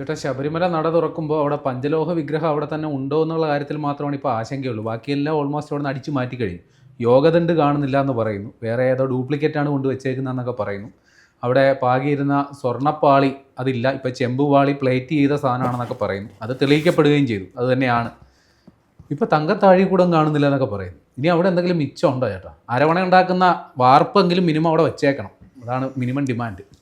ചേട്ടാ ശബരിമല നട തുറക്കുമ്പോൾ അവിടെ പഞ്ചലോഹ വിഗ്രഹം അവിടെ തന്നെ ഉണ്ടോ എന്നുള്ള കാര്യത്തിൽ മാത്രമാണ് ഇപ്പോൾ ആശങ്കയുള്ളൂ. ബാക്കിയെല്ലാം ഓൾമോസ്റ്റ് അവിടെ നിന്ന് അടിച്ചു മാറ്റി കഴിഞ്ഞു. യോഗദണ്ഡ് കാണുന്നില്ല എന്ന് പറയുന്നു. വേറെ ഏതോ ഡ്യൂപ്ലിക്കേറ്റ് ആണ് കൊണ്ട് വെച്ചേക്കുന്നതെന്നൊക്കെ പറയുന്നു. അവിടെ പാകിയിരുന്ന സ്വർണപ്പാളി അതില്ല ഇപ്പോൾ ചെമ്പുപാളി പ്ലേറ്റ് ചെയ്ത സാധനമാണെന്നൊക്കെ പറയുന്നു. അത് തെളിയിക്കപ്പെടുകയും ചെയ്തു. അത് തന്നെയാണ്. ഇപ്പോൾ തങ്കത്താഴി കൂടം കാണുന്നില്ല എന്നൊക്കെ പറയുന്നു. ഇനി അവിടെ എന്തെങ്കിലും മിച്ചം ഉണ്ടോ ചേട്ടാ? അരവണ ഉണ്ടാക്കുന്ന വാർപ്പെങ്കിലും മിനിമം അവിടെ വെച്ചേക്കണം. അതാണ് മിനിമം ഡിമാൻഡ്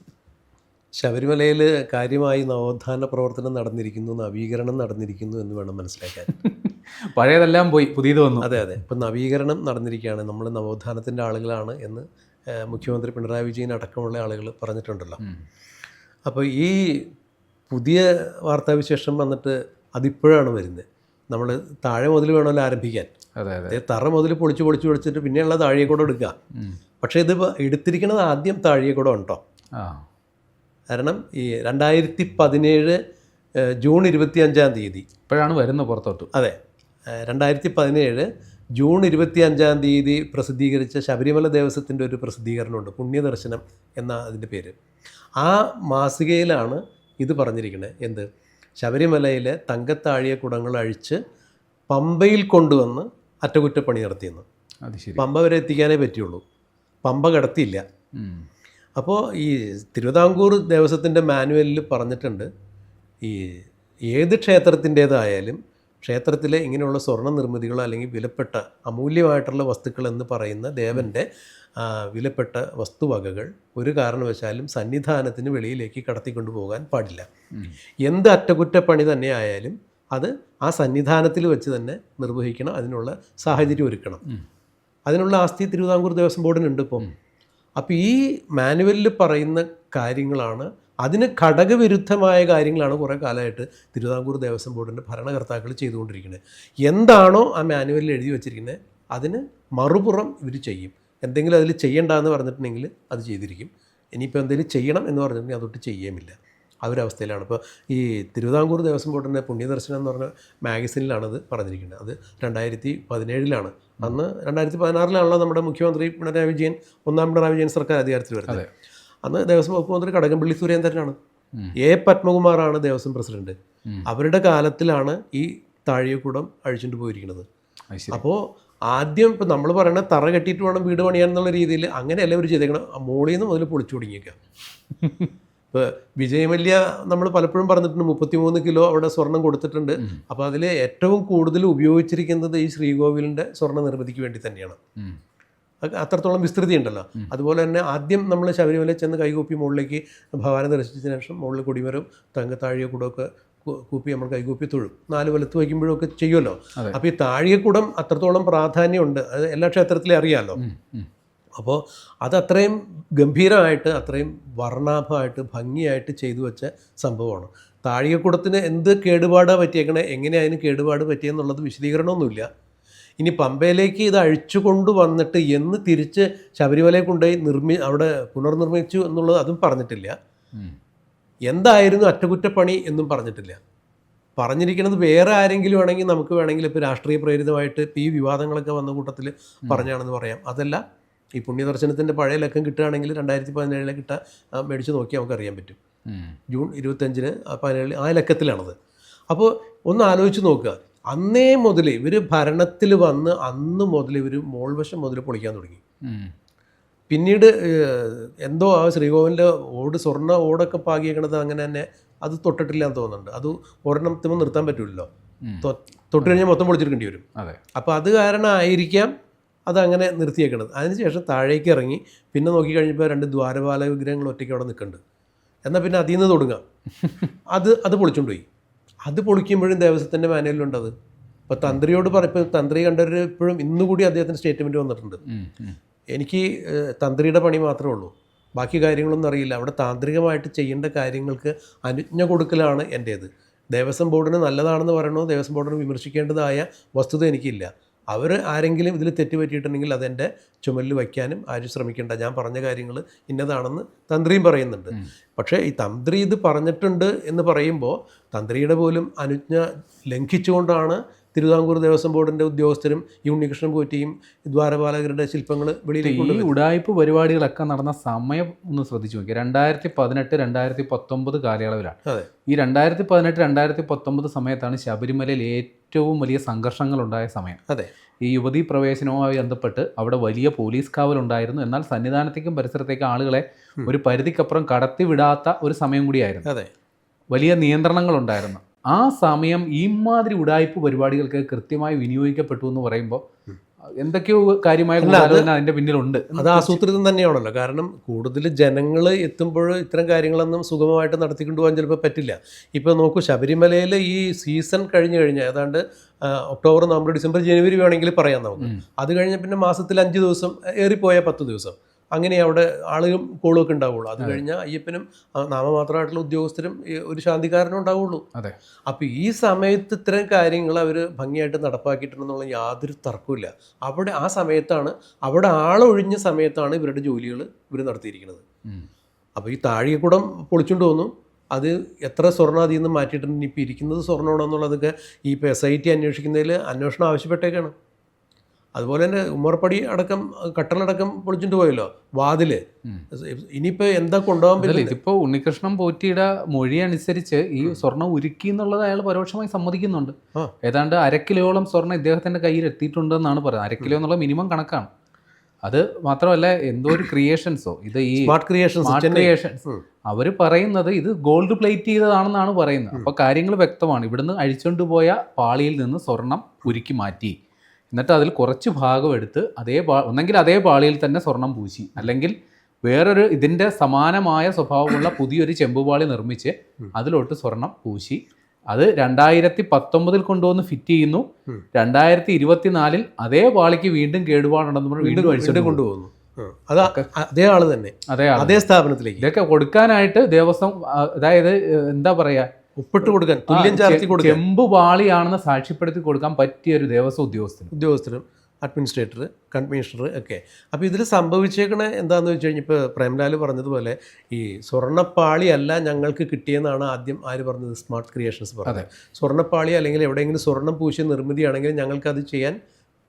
ശബരിമലയിൽ കാര്യമായി നവോത്ഥാന പ്രവർത്തനം നടന്നിരിക്കുന്നു നവീകരണം നടന്നിരിക്കുന്നു എന്ന് വേണം മനസ്സിലാക്കാൻ. പഴയതെല്ലാം പോയി പുതിയത് വന്നു. അതെ അതെ. ഇപ്പം നവീകരണം നടന്നിരിക്കുകയാണ്. നമ്മൾ നവോത്ഥാനത്തിന്റെ ആളുകളാണ് എന്ന് മുഖ്യമന്ത്രി പിണറായി വിജയൻ അടക്കമുള്ള ആളുകൾ പറഞ്ഞിട്ടുണ്ടല്ലോ. അപ്പോൾ ഈ പുതിയ വാർത്താവിശേഷം വന്നിട്ട് അതിപ്പോഴാണ് വരുന്നത്. നമ്മൾ താഴെ മുതൽ വേണമല്ലോ ആരംഭിക്കാൻ. അതെ അതെ. തറ മുതൽ പൊളിച്ച് പൊളിച്ച് പൊളിച്ചിട്ട് പിന്നെയുള്ള താഴെ കൂടെ എടുക്കുക പക്ഷേ ഇത് എടുത്തിരിക്കുന്നത് ആദ്യം താഴെ കൂടെ ഉണ്ടോ കാരണം ഈ രണ്ടായിരത്തി പതിനേഴ് ജൂൺ ഇരുപത്തി അഞ്ചാം തീയതി. ഇപ്പോഴാണ് വരുന്നത് പുറത്തോട്ട്. അതെ. രണ്ടായിരത്തി പതിനേഴ് ജൂൺ ഇരുപത്തി അഞ്ചാം തീയതി പ്രസിദ്ധീകരിച്ച ശബരിമല ദേവസ്വത്തിന്റെ ഒരു പ്രസിദ്ധീകരണമുണ്ട് പുണ്യദർശനം എന്ന അതിന്റെ പേര്. ആ മാസികയിലാണ് ഇത് പറഞ്ഞിരിക്കുന്നത് എന്ത്? ശബരിമലയിലെ തങ്കത്താഴിയ കുടങ്ങൾ അഴിച്ച് പമ്പയിൽ കൊണ്ടുവന്ന് അറ്റകുറ്റപ്പണി നടത്തിയെന്ന്. പമ്പ വരെ എത്തിക്കാനേ പറ്റുള്ളൂ. പമ്പ കടത്തിയില്ല. അപ്പോൾ ഈ തിരുവിതാംകൂർ ദേവസ്വത്തിന്റെ മാനുവലിൽ പറഞ്ഞിട്ടുണ്ട് ഈ ഏത് ക്ഷേത്രത്തിന്റേതായാലും ക്ഷേത്രത്തിലെ ഇങ്ങനെയുള്ള സ്വർണ നിർമ്മിതികളോ അല്ലെങ്കിൽ വിലപ്പെട്ട അമൂല്യമായിട്ടുള്ള വസ്തുക്കൾ എന്ന് പറയുന്ന ദേവന്റെ വിലപ്പെട്ട വസ്തുവകകൾ ഒരു കാരണവശാലും സന്നിധാനത്തിന് വെളിയിലേക്ക് കടത്തിക്കൊണ്ടു പോകാൻ പാടില്ല. എന്ത് അറ്റകുറ്റപ്പണി തന്നെ ആയാലും അത് ആ സന്നിധാനത്തിൽ വെച്ച് തന്നെ നിർവഹിക്കണം അതിനുള്ള സാഹചര്യം ഒരുക്കണം. അതിനുള്ള ആസ്തി തിരുവിതാംകൂർ ദേവസ്വം ബോർഡിനുണ്ട് ഇപ്പോൾ അപ്പോൾ ഈ മാനുവലിൽ പറയുന്ന കാര്യങ്ങളാണ് അതിന് ഘടകവിരുദ്ധമായ കാര്യങ്ങളാണ് കുറേ കാലമായിട്ട് തിരുവിതാംകൂർ ദേവസ്വം ബോർഡിന്റെ ഭരണകർത്താക്കൾ ചെയ്തുകൊണ്ടിരിക്കുന്നത്. എന്താണോ ആ മാനുവലിൽ എഴുതി വച്ചിരിക്കുന്നത് അതിന് മറുപുറം ഇവർ ചെയ്യും. എന്തെങ്കിലും അതിൽ ചെയ്യണ്ടെന്ന് പറഞ്ഞിട്ടുണ്ടെങ്കിൽ അത് ചെയ്തിരിക്കും. ഇനിയിപ്പോൾ എന്തെങ്കിലും ചെയ്യണം എന്ന് പറഞ്ഞിട്ടുണ്ടെങ്കിൽ അതൊട്ട് ചെയ്യേമില്ല ആ ഒരു അവസ്ഥയിലാണ്. ഇപ്പോൾ ഈ തിരുവിതാംകൂർ ദേവസ്വം ബോർഡിന്റെ പുണ്യദർശനം എന്ന് പറഞ്ഞ മാഗസിനിലാണത് പറഞ്ഞിരിക്കുന്നത്. അത് രണ്ടായിരത്തി പതിനേഴിലാണ്. അന്ന് രണ്ടായിരത്തി പതിനാറിലാണല്ലോ നമ്മുടെ മുഖ്യമന്ത്രി പിണറായി വിജയൻ ഒന്നാം പിണറായി വിജയൻ സർക്കാർ അധികാരത്തിൽ വരുന്നത്. അന്ന് ദേവസ്വം വകുപ്പ് മന്ത്രി കടകംപള്ളി സുരേന്ദ്രനാണ്. എ പത്മകുമാറാണ് ദേവസ്വം പ്രസിഡന്റ്. അവരുടെ കാലത്തിലാണ് ഈ താഴെക്കൂടം അഴിച്ചുകൊണ്ട് പോയിരിക്കുന്നത്. അപ്പോൾ ആദ്യം ഇപ്പം നമ്മൾ പറയണ തറ കെട്ടിയിട്ട് വേണം വീട് പണിയാൻ എന്നുള്ള രീതിയിൽ അങ്ങനെയല്ല അവർ ചെയ്തേക്കണം? മുകളിൽ നിന്ന് മുതൽ പൊളിച്ചു തുടങ്ങിയേക്കാം. ഇപ്പോൾ വിജയമല്യ നമ്മൾ പലപ്പോഴും പറഞ്ഞിട്ടുണ്ട് മുപ്പത്തിമൂന്ന് കിലോ അവിടെ സ്വർണം കൊടുത്തിട്ടുണ്ട്. അപ്പോൾ അതിൽ ഏറ്റവും കൂടുതൽ ഉപയോഗിച്ചിരിക്കുന്നത് ഈ ശ്രീകോവിലിന്റെ സ്വർണ നിർമ്മിതിക്ക് വേണ്ടി തന്നെയാണ്. അത്രത്തോളം വിസ്തൃതി ഉണ്ടല്ലോ അതുപോലെ തന്നെ ആദ്യം നമ്മൾ ശബരിമല ചെന്ന് കൈകൂപ്പി മുകളിലേക്ക് ഭവാനെ ദർശിച്ചതിന് ശേഷം മുകളിൽ കൊടിമരം തങ്കത്താഴിയ കൂടമൊക്കെ കൂപ്പി നമ്മൾ കൈകൂപ്പി തൊഴും. നാല് വലത്ത് വയ്ക്കുമ്പോഴൊക്കെ ചെയ്യുമല്ലോ. അപ്പോൾ ഈ താഴിയക്കൂടം അത്രത്തോളം പ്രാധാന്യമുണ്ട്. അത് എല്ലാ ക്ഷേത്രത്തിലും അറിയാമല്ലോ. അപ്പോൾ അത് അത്രയും ഗംഭീരമായിട്ട് അത്രയും വർണാഭമായിട്ട് ഭംഗിയായിട്ട് ചെയ്തു വെച്ച സംഭവമാണ്. താഴികക്കുടത്തിന് എന്ത് കേടുപാടാണ് പറ്റിയേക്കണേ? എങ്ങനെ അതിന് കേടുപാട് പറ്റിയെന്നുള്ളത് വിശദീകരണമൊന്നുമില്ല. ഇനി പമ്പയിലേക്ക് ഇത് അഴിച്ചു കൊണ്ടുവന്നിട്ട് എന്ന് തിരിച്ച് ശബരിമലയെ കൊണ്ടുപോയി നിർമ്മി അവിടെ പുനർനിർമ്മിച്ചു എന്നുള്ളത് അതും പറഞ്ഞിട്ടില്ല. എന്തായിരുന്നു അറ്റകുറ്റപ്പണി എന്നും പറഞ്ഞിട്ടില്ല. പറഞ്ഞിരിക്കുന്നത് വേറെ ആരെങ്കിലും ആണെങ്കിൽ നമുക്ക് വേണമെങ്കിൽ ഇപ്പോൾ രാഷ്ട്രീയ പ്രേരിതമായിട്ട് ഈ വിവാദങ്ങളൊക്കെ വന്ന കൂട്ടത്തിൽ പറഞ്ഞാണെന്ന് പറയാം. അതല്ല ഈ പുണ്യദർശനത്തിന്റെ പഴയ ലക്കം കിട്ടുകയാണെങ്കിൽ രണ്ടായിരത്തി പതിനേഴിലെ കിട്ടാൻ ആ, മേടിച്ച് നോക്കിയാൽ നമുക്ക് അറിയാൻ പറ്റും. ജൂൺ ഇരുപത്തഞ്ചിന് ആ പതിനേഴ് ആ ലക്കത്തിലാണത്. അപ്പോൾ ഒന്ന് ആലോചിച്ച് നോക്കുക. അന്നേ മുതൽ ഇവർ ഭരണത്തിൽ വന്ന് അന്ന് മുതൽ ഇവർ മോൾവശം മുതൽ പൊളിക്കാൻ തുടങ്ങി. പിന്നീട് എന്തോ ആ ശ്രീകോവിലിന്റെ ഓട് സ്വർണ ഓടൊക്കെ പാകിയേക്കണത് അങ്ങനെ തന്നെ അത് തൊട്ടിട്ടില്ല എന്ന് തോന്നുന്നുണ്ട്. അത് ഒരെണ്ണത്തുമ്പോൾ നിർത്താൻ പറ്റില്ലല്ലോ. തൊട്ട് കഴിഞ്ഞാൽ മൊത്തം പൊളിച്ചെടുക്കേണ്ടി വരും. അപ്പോൾ അത് കാരണമായിരിക്കാം അതങ്ങനെ നിർത്തിയേക്കണത്. അതിനുശേഷം താഴേക്ക് ഇറങ്ങി പിന്നെ നോക്കി കഴിഞ്ഞപ്പോൾ രണ്ട് ദ്വാരപാല വിഗ്രഹങ്ങൾ ഒറ്റയ്ക്ക് അവിടെ നിൽക്കുന്നുണ്ട് എന്നാൽ പിന്നെ അതിൽ നിന്ന് തുടങ്ങാം. അത് അത് പൊളിച്ചുകൊണ്ടുപോയി അത് പൊളിക്കുമ്പോഴും ദേവസ്വത്തിന്റെ മാനുവലുണ്ടത് ഇപ്പോൾ തന്ത്രിയോട് പറയപ്പോൾ തന്ത്രി കണ്ടവർ ഇപ്പോഴും ഇന്നുകൂടി അദ്ദേഹത്തിന്റെ സ്റ്റേറ്റ്മെന്റ് വന്നിട്ടുണ്ട്. എനിക്ക് തന്ത്രിയുടെ പണി മാത്രമേ ഉള്ളൂ. ബാക്കി കാര്യങ്ങളൊന്നും അറിയില്ല. അവിടെ താന്ത്രികമായിട്ട് ചെയ്യേണ്ട കാര്യങ്ങൾക്ക് അനുജ്ഞ കൊടുക്കലാണ് എന്റേത് ദേവസ്വം ബോർഡിന് നല്ലതാണെന്ന് പറയണോ ദേവസ്വം ബോർഡിന് വിമർശിക്കേണ്ടതായ വസ്തുത എനിക്കില്ല. അവർ ആരെങ്കിലും ഇതിൽ തെറ്റുപറ്റിയിട്ടുണ്ടെങ്കിൽ അതെന്റെ ചുമലിൽ വയ്ക്കാനും ആരും ശ്രമിക്കേണ്ട. ഞാൻ പറഞ്ഞ കാര്യങ്ങൾ ഇന്നതാണെന്ന് തന്ത്രിയും പറയുന്നുണ്ട്. പക്ഷേ ഈ തന്ത്രി ഇത് പറഞ്ഞിട്ടുണ്ട് എന്ന് പറയുമ്പോൾ തന്ത്രിയുടെ പോലും അനുജ്ഞ ലംഘിച്ചുകൊണ്ടാണ് തിരുവിതാംകൂർ ദേവസ്വം ബോർഡിന്റെ ഉദ്യോഗസ്ഥരും ഈ ഉണ്ണികൃഷ്ണൻ പോറ്റിയും ദ്വാരപാലകരുടെ ശില്പങ്ങൾ വെളിയിലേക്ക് ഈ ഉടായ്പ പരിപാടികളൊക്കെ നടന്ന സമയം ഒന്ന് ശ്രദ്ധിച്ചു നോക്കി രണ്ടായിരത്തി പതിനെട്ട് രണ്ടായിരത്തി പത്തൊമ്പത് കാലയളവിലാണ് ഈ രണ്ടായിരത്തി പതിനെട്ട് രണ്ടായിരത്തി പത്തൊമ്പത് സമയത്താണ് ശബരിമലയിൽ ഏറ്റവും വലിയ സംഘർഷങ്ങൾ ഉണ്ടായ സമയം. അതെ. ഈ യുവതീ പ്രവേശനവുമായി ബന്ധപ്പെട്ട് അവിടെ വലിയ പോലീസ് കാവലുണ്ടായിരുന്നു. എന്നാൽ സന്നിധാനത്തേക്കും പരിസരത്തേക്കും ആളുകളെ ഒരു പരിധിക്കപ്പുറം കടത്തിവിടാത്ത ഒരു സമയം കൂടിയായിരുന്നു. അതെ. വലിയ നിയന്ത്രണങ്ങളുണ്ടായിരുന്നു. ആ സമയം ഇമാതിരി ഉടായ്പ പരിപാടികൾക്ക് കൃത്യമായി വിനിയോഗിക്കപ്പെട്ടു എന്ന് പറയുമ്പോൾ എന്തൊക്കെയോ കാര്യമായ അതിന്റെ പിന്നിലുണ്ട്. അത് ആസൂത്രിതം തന്നെയാണല്ലോ. കാരണം കൂടുതൽ ജനങ്ങൾ എത്തുമ്പോൾ ഇത്തരം കാര്യങ്ങളൊന്നും സുഗമമായിട്ട് നടത്തിക്കൊണ്ടു പോകാൻ ചിലപ്പോൾ പറ്റില്ല. ഇപ്പോൾ നോക്കൂ ശബരിമലയിൽ ഈ സീസൺ കഴിഞ്ഞു കഴിഞ്ഞാൽ ഏതാണ്ട് ഒക്ടോബർ നവംബർ ഡിസംബർ ജനുവരി വേണമെങ്കിൽ പറയാം നമുക്ക്. അത് കഴിഞ്ഞ പിന്നെ മാസത്തിൽ അഞ്ച് ദിവസം ഏറിപ്പോയ പത്ത് ദിവസം. അങ്ങനെ അവിടെ ആളുകളും കോളുമൊക്കെ ഉണ്ടാവുള്ളൂ. അത് കഴിഞ്ഞാൽ അയ്യപ്പനും നാമമാത്രമായിട്ടുള്ള ഉദ്യോഗസ്ഥരും ഒരു ശാന്തിക്കാരനും ഉണ്ടാവുള്ളൂ. അതെ. അപ്പോൾ ഈ സമയത്ത് ഇത്തരം കാര്യങ്ങൾ അവർ ഭംഗിയായിട്ട് നടപ്പാക്കിയിട്ടുണ്ടെന്നുള്ള യാതൊരു തർക്കമില്ല അവിടെ ആ സമയത്താണ് അവിടെ ആളൊഴിഞ്ഞ സമയത്താണ് ഇവരുടെ ജോലികൾ ഇവർ നടത്തിയിരിക്കുന്നത്. അപ്പോൾ ഈ താഴികക്കുടം പൊളിച്ചുകൊണ്ട് വന്നു. അത് എത്ര സ്വർണം അതിൽ നിന്ന് മാറ്റിയിട്ടുണ്ട്. ഇപ്പം ഇരിക്കുന്നത് സ്വർണമാണോ എന്നുള്ളതൊക്കെ ഈ ഇപ്പോൾ എസ് ഐ ടി അന്വേഷിക്കുന്നതിൽ അന്വേഷണം ആവശ്യപ്പെട്ടേക്കാണ്. അതുപോലെ തന്നെ ഉമ്മർപ്പടി അടക്കം കട്ടലടക്കം പൊളിച്ചിട്ട് പോയല്ലോ വാതിൽ. ഇനിയിപ്പോ ഇനിയിപ്പോൾ എന്താ കൊണ്ടുപോകാൻ പറ്റില്ല ഇതിപ്പോ ഉണ്ണികൃഷ്ണൻ പോറ്റിയുടെ മൊഴി അനുസരിച്ച് ഈ സ്വർണം ഉരുക്കി എന്നുള്ളത് അയാൾ പരോക്ഷമായി സമ്മതിക്കുന്നുണ്ട്. ഏതാണ്ട് അരക്കിലോളം സ്വർണം ഇദ്ദേഹത്തിന്റെ കയ്യിൽ എത്തിയിട്ടുണ്ടെന്നാണ് പറയുന്നത്. അരക്കിലോ എന്നുള്ള മിനിമം കണക്കാണ്. അത് മാത്രമല്ല എന്തോ ഒരു ക്രിയേഷൻസോ ഇത് ഈ സ്മാർട്ട് ക്രിയേഷൻസ്. അവർ പറയുന്നത് ഇത് ഗോൾഡ് പ്ലേറ്റ് ചെയ്തതാണെന്നാണ് പറയുന്നത്. അപ്പോൾ കാര്യങ്ങൾ വ്യക്തമാണ്. ഇവിടുന്ന് അഴിച്ചുകൊണ്ടുപോയ പാളിയിൽ നിന്ന് സ്വർണം ഉരുക്കി മാറ്റി. എന്നിട്ട് അതിൽ കുറച്ച് ഭാഗം എടുത്ത് അതേ പാ ഒന്നെങ്കിൽ അതേ പാളിയിൽ തന്നെ സ്വർണം പൂശി. അല്ലെങ്കിൽ വേറൊരു ഇതിന്റെ സമാനമായ സ്വഭാവമുള്ള പുതിയൊരു ചെമ്പുപാളി നിർമ്മിച്ച്. അതിലോട്ട് സ്വർണം പൂശി. അത് രണ്ടായിരത്തി പത്തൊമ്പതിൽ കൊണ്ടുവന്ന് ഫിറ്റ് ചെയ്യുന്നു. രണ്ടായിരത്തി ഇരുപത്തിനാലിൽ അതേ പാളിക്ക് വീണ്ടും കേടുപാടുണ്ടെന്ന് പറഞ്ഞ് വീണ്ടും കഴിച്ചിട്ട് കൊണ്ടുപോകുന്നു. അത് അതേ ആൾ തന്നെ. അതേ. അതേ സ്ഥാപനത്തിലേക്ക്. ഇതൊക്കെ കൊടുക്കാനായിട്ട് ദേവസ്വം അതായത് എന്താ പറയാ ഒപ്പിട്ട് കൊടുക്കാൻ തുല്യം ചേർത്തി കൊടുക്കാൻ. ചെമ്പ് വാളിയാണെന്ന് സാക്ഷ്യപ്പെടുത്തി കൊടുക്കാൻ പറ്റിയ ഒരു ദേവസ്വം ഉദ്യോഗസ്ഥന്. ഉദ്യോഗസ്ഥർ അഡ്മിനിസ്ട്രേറ്റർ കമ്മീഷണർ ഒക്കെ. അപ്പോൾ ഇതിൽ സംഭവിച്ചേക്കണ എന്താണെന്ന് വെച്ച് കഴിഞ്ഞാൽ ഇപ്പോൾ പ്രേംലാൽ പറഞ്ഞതുപോലെ ഈ സ്വർണപ്പാളിയല്ല ഞങ്ങൾക്ക് കിട്ടിയെന്നാണ് ആദ്യം ആര് പറഞ്ഞത്? സ്മാർട്ട് ക്രിയേഷൻസ് പറഞ്ഞത്. സ്വർണപ്പാളി അല്ലെങ്കിൽ എവിടെയെങ്കിലും സ്വർണം പൂശിയ നിർമ്മിതിയാണെങ്കിൽ ഞങ്ങൾക്കത് ചെയ്യാൻ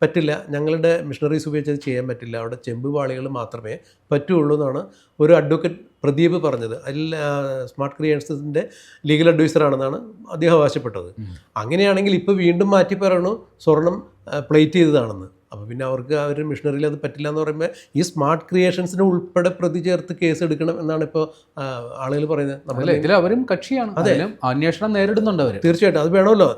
പറ്റില്ല. ഞങ്ങളുടെ മിഷണറീസ് ഉപയോഗിച്ച് അത് ചെയ്യാൻ പറ്റില്ല. അവിടെ ചെമ്പ് പാളികൾ മാത്രമേ പറ്റുള്ളൂ എന്നാണ് ഒരു അഡ്വക്കേറ്റ് പ്രദീപ് പറഞ്ഞത്. അതിൽ സ്മാർട്ട് ക്രിയേഷൻസിന്റെ ലീഗൽ അഡ്വൈസറാണെന്നാണ് അദ്ദേഹം അവകാശപ്പെട്ടത്. അങ്ങനെയാണെങ്കിൽ ഇപ്പോൾ വീണ്ടും മാറ്റി പറയണു. സ്വർണം പ്ലേറ്റ് ചെയ്തതാണെന്ന്. അപ്പോൾ പിന്നെ അവർക്ക് അവർ മിഷണറിയിൽ അത് പറ്റില്ല എന്ന് പറയുമ്പോൾ ഈ സ്മാർട്ട് ക്രിയേഷൻസിനെ ഉൾപ്പെടെ പ്രതി ചേർത്ത് കേസ് എടുക്കണം എന്നാണ് ഇപ്പോൾ ആളുകൾ പറയുന്നത്. നമ്മളെ ഇതിൽ അവരും കക്ഷിയാണ്. അതിലും അന്വേഷണം നേരിടുന്നുണ്ട് അവർ തീർച്ചയായിട്ടും. അത് വേണമല്ലോ.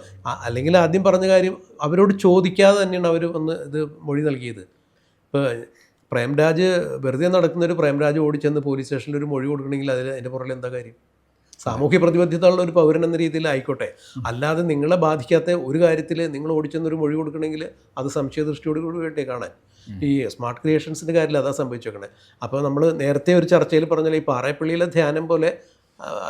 അല്ലെങ്കിൽ ആദ്യം പറഞ്ഞ കാര്യം അവരോട് ചോദിക്കാതെ തന്നെയാണ് അവർ ഒന്ന് ഇത് മൊഴി നൽകിയത്. ഇപ്പോൾ പ്രേംരാജ് വെറുതെ നടക്കുന്ന ഒരു പ്രേംരാജ് ഓടിച്ചെന്ന് പോലീസ് സ്റ്റേഷനിൽ ഒരു മൊഴി കൊടുക്കണമെങ്കിൽ അതിൽ അതിന്റെ പുറകിൽ എന്താ കാര്യം? സാമൂഹ്യ പ്രതിബദ്ധതയുള്ള ഒരു പൗരൻ എന്ന രീതിയിൽ ആയിക്കോട്ടെ. അല്ലാതെ നിങ്ങളെ ബാധിക്കാത്ത ഒരു കാര്യത്തിൽ നിങ്ങൾ ഓടിച്ചെന്നൊരു മൊഴി കൊടുക്കണമെങ്കിൽ അത് സംശയദൃഷ്ടിയോട് കൂടി വേണ്ടി കാണാൻ. ഈ സ്മാർട്ട് ക്രിയേഷൻസിന്റെ കാര്യത്തിൽ അതാ സംഭവിച്ചേക്കണേ. അപ്പോൾ നമ്മൾ നേരത്തെ ഒരു ചർച്ചയിൽ പറഞ്ഞാൽ ഈ പാറയപ്പള്ളിയിലെ ധ്യാനം പോലെ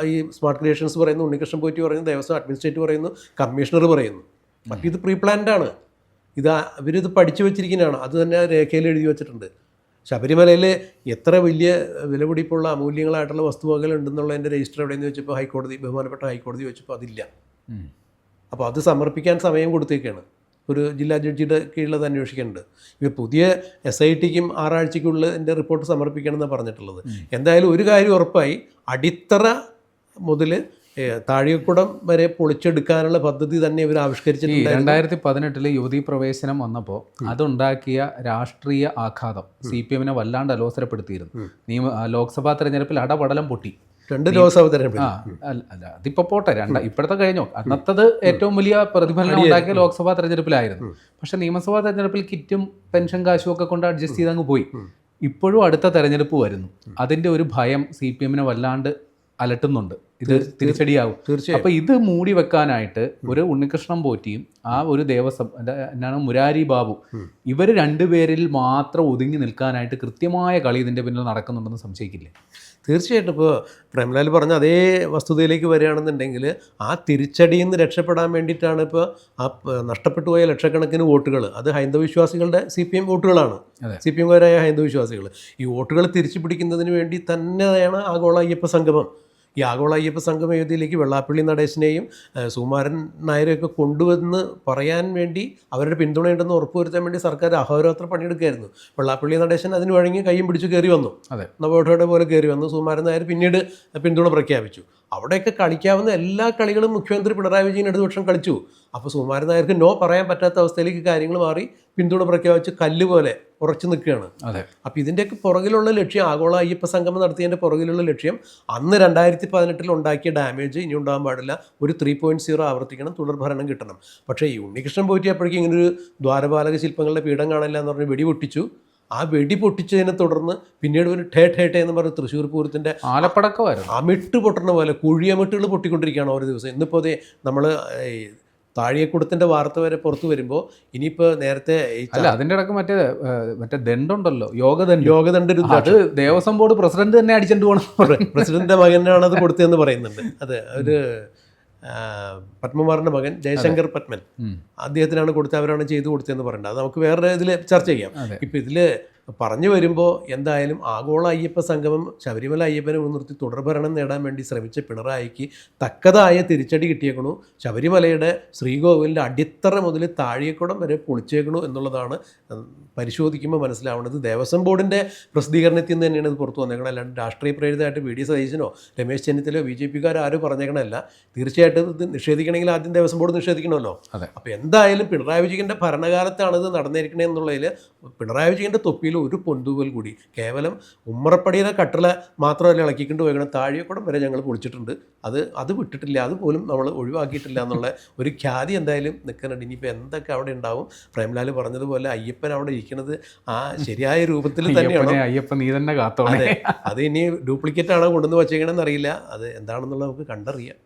ഈ സ്മാർട്ട് ക്രിയേഷൻസ് പറയുന്നു ഉണ്ണികൃഷ്ണൻ പോറ്റി പറയുന്നു ദേവസ്വം അഡ്മിനിസ്ട്രേറ്റീവ് പറയുന്നു കമ്മീഷണർ പറയുന്നു. അപ്പം ഇത് പ്രീ പ്ലാൻഡ് ആണ്. ഇത് അവരിത് പഠിച്ചു വെച്ചിരിക്കുന്നതാണ്. അത് തന്നെ രേഖയിൽ എഴുതി വെച്ചിട്ടുണ്ട്. ശബരിമലയിൽ എത്ര വലിയ വിലപിടിപ്പുള്ള അമൂല്യങ്ങളായിട്ടുള്ള വസ്തുവകകൾ ഉണ്ടെന്നുള്ളതിന്റെ രജിസ്റ്റർ എവിടെയെന്ന് വെച്ചപ്പോൾ ഹൈക്കോടതി ബഹുമാനപ്പെട്ട ഹൈക്കോടതി വെച്ചപ്പോൾ അതില്ല. അപ്പോൾ അത് സമർപ്പിക്കാൻ സമയം കൊടുത്തേക്കാണ്. ഒരു ജില്ലാ ജഡ്ജിയുടെ കീഴിൽ കീഴിലത് അന്വേഷിക്കേണ്ടത്. ഇപ്പോൾ പുതിയ എസ് ഐ ടിക്കും ആറാഴ്ചയ്ക്കുള്ളിൽ എന്റെ റിപ്പോർട്ട് സമർപ്പിക്കണം എന്നാണ് പറഞ്ഞിട്ടുള്ളത് എന്തായാലും ഒരു കാര്യം ഉറപ്പായി. അടിത്തറ മുതൽ താഴികക്കുടം വരെ പൊളിച്ചെടുക്കാനുള്ള പദ്ധതി തന്നെ ഇവർ ആവിഷ്കരിച്ചിട്ടുണ്ട് രണ്ടായിരത്തി പതിനെട്ടിൽ യുവതി പ്രവേശനം വന്നപ്പോൾ അതുണ്ടാക്കിയ രാഷ്ട്രീയ ആഘാതം സി പി എമ്മിനെ വല്ലാണ്ട് അലോസരപ്പെടുത്തിയിരുന്നു. നിയമ ലോക്സഭാ തെരഞ്ഞെടുപ്പിൽ അടപടലം പൊട്ടി. രണ്ട് ലോക്സഭാ തെരഞ്ഞെടുപ്പ് അല്ല അല്ല അതിപ്പോ പോട്ടെ രണ്ട ഇപ്പോഴത്തെ കഴിഞ്ഞോ? അന്നത്തത് ഏറ്റവും വലിയ പ്രതിഫലനം ഉണ്ടാക്കിയ ലോക്സഭാ തെരഞ്ഞെടുപ്പിലായിരുന്നു. പക്ഷെ നിയമസഭാ തെരഞ്ഞെടുപ്പിൽ കിറ്റും പെൻഷൻ കാശും ഒക്കെ കൊണ്ട് അഡ്ജസ്റ്റ് ചെയ്ത് അങ്ങ് പോയി ഇപ്പോഴും അടുത്ത തെരഞ്ഞെടുപ്പ് വരുന്നു. അതിന്റെ ഒരു ഭയം സി പി എമ്മിനെ വല്ലാണ്ട് അലട്ടുന്നുണ്ട്. ഇത് തിരിച്ചടിയാവും തീർച്ചയായും. അപ്പൊ ഇത് മൂടി വെക്കാനായിട്ട് ഒരു ഉണ്ണികൃഷ്ണൻ പോറ്റിയും ആ ഒരു ദേവസ്വം എന്നാണ് മുരാരി ബാബു. ഇവർ രണ്ടുപേരിൽ മാത്രം ഒതുങ്ങി നിൽക്കാനായിട്ട് കൃത്യമായ കളി ഇതിന്റെ പിന്നിൽ നടക്കുന്നുണ്ടെന്ന് സംശയിക്കില്ലേ? തീർച്ചയായിട്ടും. ഇപ്പോൾ പ്രേംലാൽ പറഞ്ഞ അതേ വസ്തുതയിലേക്ക് വരികയാണെന്നുണ്ടെങ്കിൽ ആ തിരിച്ചടിയിൽ നിന്ന് രക്ഷപ്പെടാൻ വേണ്ടിയിട്ടാണ് ഇപ്പോൾ ആ നഷ്ടപ്പെട്ടു പോയ ലക്ഷക്കണക്കിന് വോട്ടുകൾ. അത് ഹൈന്ദവ വിശ്വാസികളുടെ സി പി എം വോട്ടുകളാണ്. സി പി എംകാരായ ഹൈന്ദവ വിശ്വാസികൾ. ഈ വോട്ടുകൾ തിരിച്ചു പിടിക്കുന്നതിന് വേണ്ടി തന്നെയാണ് ആഗോള അയ്യപ്പ സംഗമം. ഈ ആഗോള അയ്യപ്പ സംഘം അയോധ്യയിലേക്ക് വെള്ളാപ്പള്ളി നടേശനെയും സുമാരൻ നായരെയൊക്കെ കൊണ്ടുവന്ന് പറയാൻ വേണ്ടി അവരുടെ പിന്തുണയുണ്ടെന്ന് ഉറപ്പുവരുത്താൻ വേണ്ടി സർക്കാർ അഹോരാത്രം പണിയെടുക്കുകയായിരുന്നു. വെള്ളാപ്പള്ളി നടേശൻ അതിന് വഴങ്ങി കൈയും പിടിച്ച് കയറി വന്നു. അതെ. നവോട്ടയുടെ പോലെ കയറി വന്നു. സുമാരൻ നായർ പിന്നീട് പിന്തുണ പ്രഖ്യാപിച്ചു. അവിടെയൊക്കെ കളിക്കാവുന്ന എല്ലാ കളികളും മുഖ്യമന്ത്രി പിണറായി വിജയൻ ഇടതുപക്ഷം കളിച്ചു. അപ്പോൾ സുകുമാരൻ നായർക്ക് നോ പറയാൻ പറ്റാത്ത അവസ്ഥയിലേക്ക് കാര്യങ്ങൾ മാറി. പിന്തുണ പ്രഖ്യാപിച്ച് കല്ല് പോലെ ഉറച്ചു നിൽക്കുകയാണ്. അതെ. അപ്പോൾ ഇതിന്റെയൊക്കെ പുറകിലുള്ള ലക്ഷ്യം ആഗോള അയ്യപ്പ സംഗമം നടത്തിയതിന്റെ പുറകിലുള്ള ലക്ഷ്യം അന്ന് രണ്ടായിരത്തി പതിനെട്ടിൽ ഉണ്ടാക്കിയ ഡാമേജ് ഇനി ഉണ്ടാകാൻ പാടില്ല. ഒരു ത്രീ പോയിന്റ് സീറോ ആവർത്തിക്കണം തുടർഭരണം കിട്ടണം. പക്ഷേ ഈ ഉണ്ണികൃഷ്ണൻ പോയിട്ട് അപ്പോഴേക്കും ഇങ്ങനൊരു ദ്വാരപാലക ശില്പങ്ങളുടെ പീഠം കാണില്ല എന്ന് പറഞ്ഞ് വെടി പൊട്ടിച്ചു. ആ വെടി പൊട്ടിച്ചതിനെ തുടർന്ന് പിന്നീട് ഒരു ടേ ടേ എന്ന് പറഞ്ഞ തൃശ്ശൂർ പൂരത്തിന്റെ ആലപ്പടക്കമായിരുന്നു. അമിട്ട് പൊട്ടണ പോലെ കുഴിയമിട്ടുകൾ പൊട്ടിക്കൊണ്ടിരിക്കുകയാണ് ഓരോ ദിവസം. ഇന്നിപ്പോൾ അതേ നമ്മൾ താഴിയക്കുടത്തിന്റെ വാർത്ത വരെ പുറത്തു വരുമ്പോൾ ഇനിയിപ്പോൾ നേരത്തെ അല്ല അതിന്റെ ഇടയ്ക്ക് മറ്റേ മറ്റേ മറ്റേ ദണ്ടുണ്ടല്ലോ യോഗദണ്ഡ് യോഗദണ്ഡ് അത് ദേവസ്വം ബോർഡ് പ്രസിഡന്റ് തന്നെ അടിച്ചിട്ട് പോകണം. പ്രസിഡന്റിന്റെ മകനാണ് അത് കൊടുത്തതെന്ന് പറയുന്നുണ്ട്. അതെ ഒരു ആ, പത്മകുമാറിന്റെ മകൻ ജയശങ്കർ പത്മൻ. അദ്ദേഹത്തിനാണ് കൊടുത്ത അവരാണ് ചെയ്തു കൊടുത്തതെന്ന് പറയേണ്ടത് അത് നമുക്ക് വേറെ ഇതിൽ ചർച്ച ചെയ്യാം. ഇപ്പം ഇതിൽ പറഞ്ഞു വരുമ്പോൾ എന്തായാലും ആഗോള അയ്യപ്പ സംഗമം ശബരിമല അയ്യപ്പനെ മുൻനിർത്തി തുടർഭരണം നേടാൻ വേണ്ടി ശ്രമിച്ച പിണറായിക്ക് തക്കതായ തിരിച്ചടി കിട്ടിയേക്കണു. ശബരിമലയുടെ ശ്രീകോവിലിന്റെ അടിത്തറ മുതൽ താഴേക്കുടം വരെ പൊളിച്ചേക്കണു എന്നുള്ളതാണ് പരിശോധിക്കുമ്പോൾ മനസ്സിലാവുന്നത്. ദേവസ്വം ബോർഡിന്റെ പ്രസിദ്ധീകരണത്തിൽ നിന്ന് തന്നെയാണ് ഇത് പുറത്തു വന്നേക്കണം അല്ലാണ്ട് രാഷ്ട്രീയ പ്രേരിതമായിട്ട് വി ഡി സതീശനോ രമേശ് ചെന്നിത്തലോ ബി ജെ പിക്കാരോ ആരും പറഞ്ഞേക്കണമല്ല തീർച്ചയായിട്ടും ഇത് നിഷേധിക്കണമെങ്കിൽ ആദ്യം ദേവസ്വം ബോർഡ് നിഷേധിക്കണമല്ലോ. അതെ. അപ്പോൾ എന്തായാലും പിണറായി വിജയന്റെ ഭരണകാലത്താണ് ഇത് നടന്നിരിക്കണേ എന്നുള്ളതിൽ പിണറായി വിജയന്റെ തൊപ്പിയിൽ ഒരു പൊന്തുവൽ കൂടി. കേവലം ഉമ്മറപ്പടിയുടെ കട്ടള മാത്രമല്ല ഇളക്കിക്കൊണ്ട് പോയിക്കണം താഴെക്കൂടം വരെ ഞങ്ങൾ പൊളിച്ചിട്ടുണ്ട്. അത് അത് വിട്ടിട്ടില്ല. അതുപോലും നമ്മൾ ഒഴിവാക്കിയിട്ടില്ല എന്നുള്ള ഒരു ഖ്യാതി എന്തായാലും നിൽക്കുന്നുണ്ട്. ഇനിയിപ്പോൾ എന്തൊക്കെ അവിടെ ഉണ്ടാവും? പ്രേംലാൽ പറഞ്ഞതുപോലെ അയ്യപ്പൻ അവിടെ ഇരിക്കുന്നത് ആ ശരിയായ രൂപത്തിൽ തന്നെയാണ്? അയ്യപ്പൻ നീ തന്നെ കാത്തോണേ. അതെ. ഇനി ഡ്യൂപ്ലിക്കേറ്റ് ആണോ കൊണ്ടുവന്ന് വച്ചേക്കണമെന്നറിയില്ല അത് എന്താണെന്നുള്ളത് നമുക്ക് കണ്ടറിയാം.